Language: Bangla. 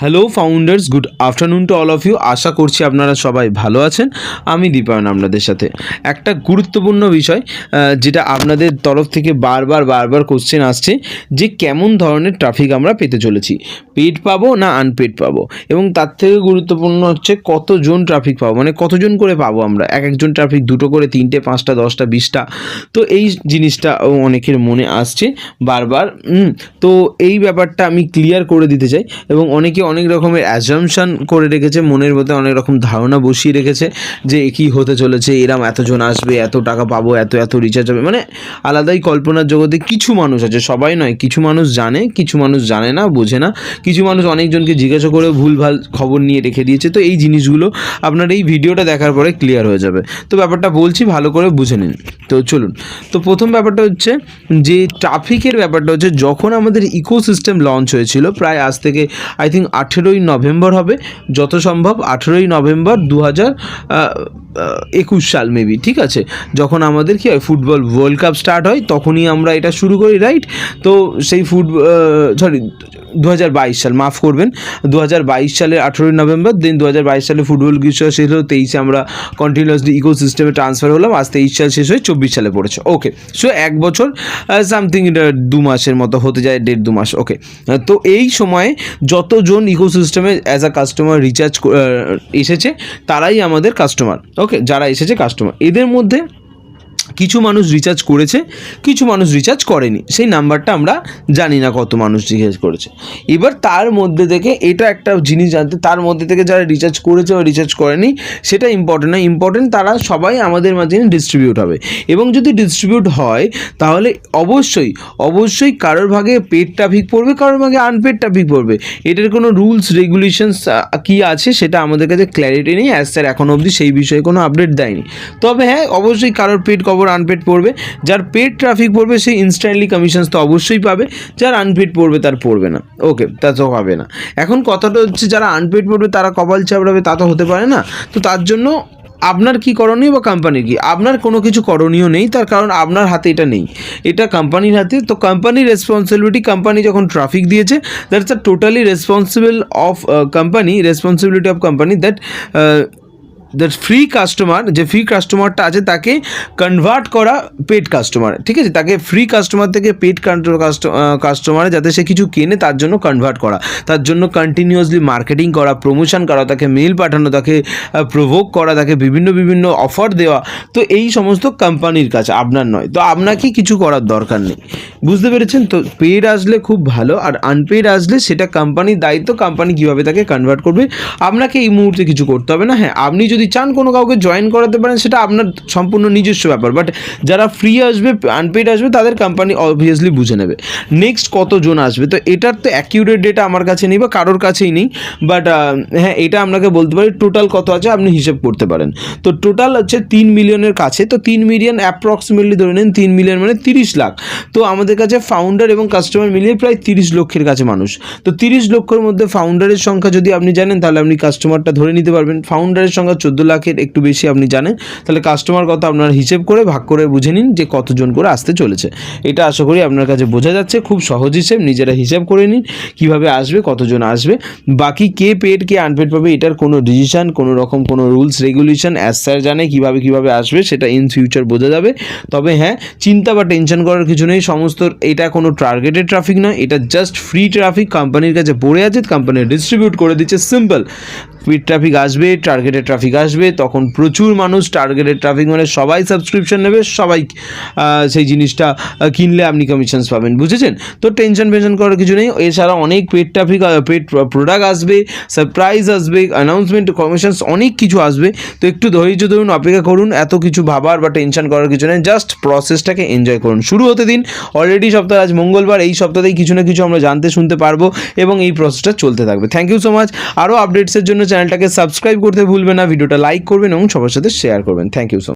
Hello founders good afternoon to all of you আশা করছি আপনারা সবাই ভালো আছেন। আমি দীপায়ন আপনাদের সাথে। একটা গুরুত্বপূর্ণ বিষয় যেটা আপনাদের তরফ থেকে বারবার বারবার কোশ্চেন আসছে, যে কেমন ধরনের ট্রাফিক আমরা পেতে চলেছি। পেড পাবো না আনপেড পাবো? এবং তার থেকে গুরুত্বপূর্ণ হচ্ছে কতজন ট্রাফিক পাবো? মানে কতজন করে পাবো আমরা? এক একজন ট্রাফিক দুটো করে, তিনটে, পাঁচটা, দশটা, বিশটা। তো এই জিনিসটা অনেকের মনে আসছে বারবার। তো এই ব্যাপারটা আমি ক্লিয়ার করে দিতে চাই। এবং অনেকে অনেক রকমের অ্যাজামশন করে রেখেছে, মনের মধ্যে অনেক রকম ধারণা বসিয়ে রেখেছে যে কি হতে চলেছে, এরম এতজন আসবে, এত টাকা পাবো, এত এত রিচার্জ হবে। মানে আলাদাই কল্পনার জগতে কিছু মানুষ আছে, সবাই নয়, কিছু মানুষ জানে, কিছু মানুষ জানে না, বোঝে না। কিছু মানুষ অনেকজনকে জিজ্ঞাসা করে ভুলভাল খবর নিয়ে রেখে দিয়েছে। তো এই জিনিসগুলো আপনার এই ভিডিওটা দেখার পরে ক্লিয়ার হয়ে যাবে। তো ব্যাপারটা বলছি, ভালো করে বুঝে নিন। তো চলুন। তো প্রথম ব্যাপারটা হচ্ছে যে ট্রাফিকের ব্যাপারটা হচ্ছে যখন আমাদের ইকোসিস্টেম লঞ্চ হয়েছিল প্রায় আজ থেকে আই থিঙ্ক আঠেরোই নভেম্বর হবে যত সম্ভব আঠেরোই নভেম্বর দু হাজার একুশ সাল মেবি ঠিক আছে? যখন আমাদের কি হয় ফুটবল ওয়ার্ল্ড কাপ স্টার্ট হয়, তখনই আমরা এটা শুরু করি রাইট তো সেই ফুট সরি দু হাজার বাইশ সাল, মাফ করবেন দু হাজার বাইশ সালের আঠেরোই নভেম্বর দেন দু হাজার বাইশ সালে ফুটবল গ্রীষ্ম শেষ হলো, তেইশে আমরা কন্টিনিউয়াসলি ইকো সিস্টেমে ট্রান্সফার হলাম, আজ তেইশ সাল শেষ হয়ে চব্বিশ সালে পড়েছে। ওকে সো এক বছর সামথিং দু মাসের মতো হতে যায়, দেড় দু মাস ওকে তো এই সময়ে যতজন ইকোসিস্টেমে অ্যাজ আ কাস্টমার রিচার্জ এসেছে, তারাই আমাদের কাস্টমার ওকে যারা এসেছে কাস্টমার এদের মধ্যে কিছু মানুষ রিচার্জ করেছে, কিছু মানুষ রিচার্জ করেনি। সেই নাম্বারটা আমরা জানি না কত মানুষ রিচার্জ করেছে। এবার তার মধ্যে থেকে এটা একটা জিনিস জানতে, তার মধ্যে থেকে যারা রিচার্জ করেছে বা রিচার্জ করেনি, সেটা ইম্পর্টেন্ট না ইম্পর্টেন্ট তারা সবাই আমাদের মাঝে ডিস্ট্রিবিউট হবে। এবং যদি ডিস্ট্রিবিউট হয়, তাহলে অবশ্যই অবশ্যই কারোর ভাগে পেড ট্রাফিক পড়বে, কারোর ভাগে আনপেড ট্রাফিক পড়বে। এটার কোনো রুলস রেগুলেশনস কি আছে সেটা আমাদের কাছে ক্ল্যারিটি নেই। অ্যাজ স্যার এখনও অবধি সেই বিষয়ে কোনো আপডেট দেয়নি। তবে হ্যাঁ অবশ্যই কারোর পেড কভার আনপেড পড়বে। যার পেড ট্রাফিক পড়বে সেই ইনস্ট্যান্টলি কমিশনস তো অবশ্যই পাবে। যার আনপেড পড়বে, তার পড়বে না। ওকে তা তো হবে না। এখন কথাটা হচ্ছে, যারা আনপেড পড়বে, তারা কপাল চাপড়াবে, তা তো হতে পারে না। তো তার জন্য আপনার কি করণীয় বা কোম্পানির কি? আপনার কোনো কিছু করণীয় নেই, তার কারণ আপনার হাতে এটা নেই। এটা কোম্পানির হাতে। তো কোম্পানির রেসপন্সিবিলিটি কোম্পানি যখন ট্রাফিক দিয়েছে that's a totally responsible of company responsibility of company that that free customer যে ফ্রি কাস্টমারটা আছে, তাকে কনভার্ট করা পেড কাস্টমার ঠিক আছে? তাকে ফ্রি কাস্টমার থেকে পেড কাস্টমারে যাতে সে কিছু কেনে, তার জন্য কনভার্ট করা। তার জন্য কন্টিনিউয়াসলি মার্কেটিং করা প্রমোশন করা, তাকে মেল পাঠানো, তাকে প্রভোগ করা, তাকে বিভিন্ন বিভিন্ন অফার দেওয়া। তো এই সমস্ত কোম্পানির কাছে আপনার নয়। তো আপনাকে কিছু করার দরকার নেই। বুঝতে পেরেছেন? তো পেড আসলে খুব ভালো, আর আনপেড আসলে সেটা কোম্পানির দায়িত্ব কোম্পানি কীভাবে তাকে কনভার্ট করবে, আপনাকে এই মুহূর্তে কিছু করতে হবে না। হ্যাঁ আপনি যদি চান কোনো কাউকে জয়েন করাতে পারেন, সেটা আপনার সম্পূর্ণ নিজস্ব ব্যাপার। বাট যারা ফ্রি আসবে আনপেড আসবে, তাদের কোম্পানি অবভিয়াসলি বুঝে নেবে। নেক্সট কতজন আসবে? তো এটার তো অ্যাকিউরেট ডেটা আমার কাছে নেই বা কারোর কাছেই নেই। বাট হ্যাঁ এটা আপনাকে বলতে পারি টোটাল কত আছে আপনি হিসেব করতে পারেন। তো টোটাল হচ্ছে তিন মিলিয়নের কাছে। তো তিন মিলিয়ন অ্যাপ্রক্সিমেটলি ধরে নিন, তিন মিলিয়ন মানে তিরিশ লাখ। তো আমাদের কাছে ফাউন্ডার এবং কাস্টমার মিলিয়ে প্রায় তিরিশ লক্ষের কাছে মানুষ। তো তিরিশ লক্ষের মধ্যে ফাউন্ডারের সংখ্যা যদি আপনি জানেন, তাহলে আপনি কাস্টমারটা ধরে নিতে পারবেন। ফাউন্ডারের সংখ্যা চোদ্দ লাখের একটু বেশি আপনি জানেন, তাহলে কাস্টমার কত আপনার হিসেব করে ভাগ করে বুঝে নিন যে কতজন করে আসতে চলেছে। এটা আশা করি আপনার কাছে বোঝা যাচ্ছে, খুব সহজ হিসেব, নিজেরা হিসাব করে নিন কীভাবে আসবে, কতজন আসবে। বাকি কে পেড কে আনপেড পাবে, এটার কোনো ডিসিশন কোনো রকম কোনো রুলস রেগুলেশন অ্যাজ স্যার জানে কীভাবে কীভাবে আসবে, সেটা ইন ফিউচার বোঝা যাবে। তবে হ্যাঁ চিন্তা বা টেনশন করার কিছু নেই, সমস্ত এটা কোনো টার্গেটেড ট্রাফিক নয়, এটা জাস্ট ফ্রি ট্রাফিক কোম্পানির কাছে পড়ে আছে কোম্পানি ডিস্ট্রিবিউট করে দিচ্ছে সিম্পল স্পিড ট্রাফিক আসবে টার্গেটেড ট্রাফিক আসবে, তখন প্রচুর মানুষ টার্গেটেড ট্রাফিক মানে সবাই সাবস্ক্রিপশন নেবে, সবাই সেই জিনিসটা কিনলে আপনি কমিশনস পাবেন, বুঝেছেন? তো টেনশন ফেনশন করার কিছু নেই, এছাড়া অনেক পেড ট্রাফিক পেড প্রোডাক্ট আসবে সারপ্রাইজ আসবে অ্যানাউন্সমেন্ট কমিশনস অনেক কিছু আসবে। তো একটু ধৈর্য ধরুন, অপেক্ষা করুন, এত কিছু ভাবার বা টেনশন করার কিছু নেই জাস্ট প্রসেসটাকে এনজয় করুন। শুরু হতে দিন অলরেডি সপ্তাহ, আজ মঙ্গলবার, এই সপ্তাহেই কিছু না কিছু আমরা জানতে, শুনতে পারব এবং এই প্রসেসটা চলতে থাকবে। থ্যাংক ইউ সো মাচ আরও আপডেটসের জন্য চ্যানেলটাকে সাবস্ক্রাইব করতে ভুলবে না ভিডিওটা লাইক করবেন এবং সবার সাথে শেয়ার করবেন। Thank you so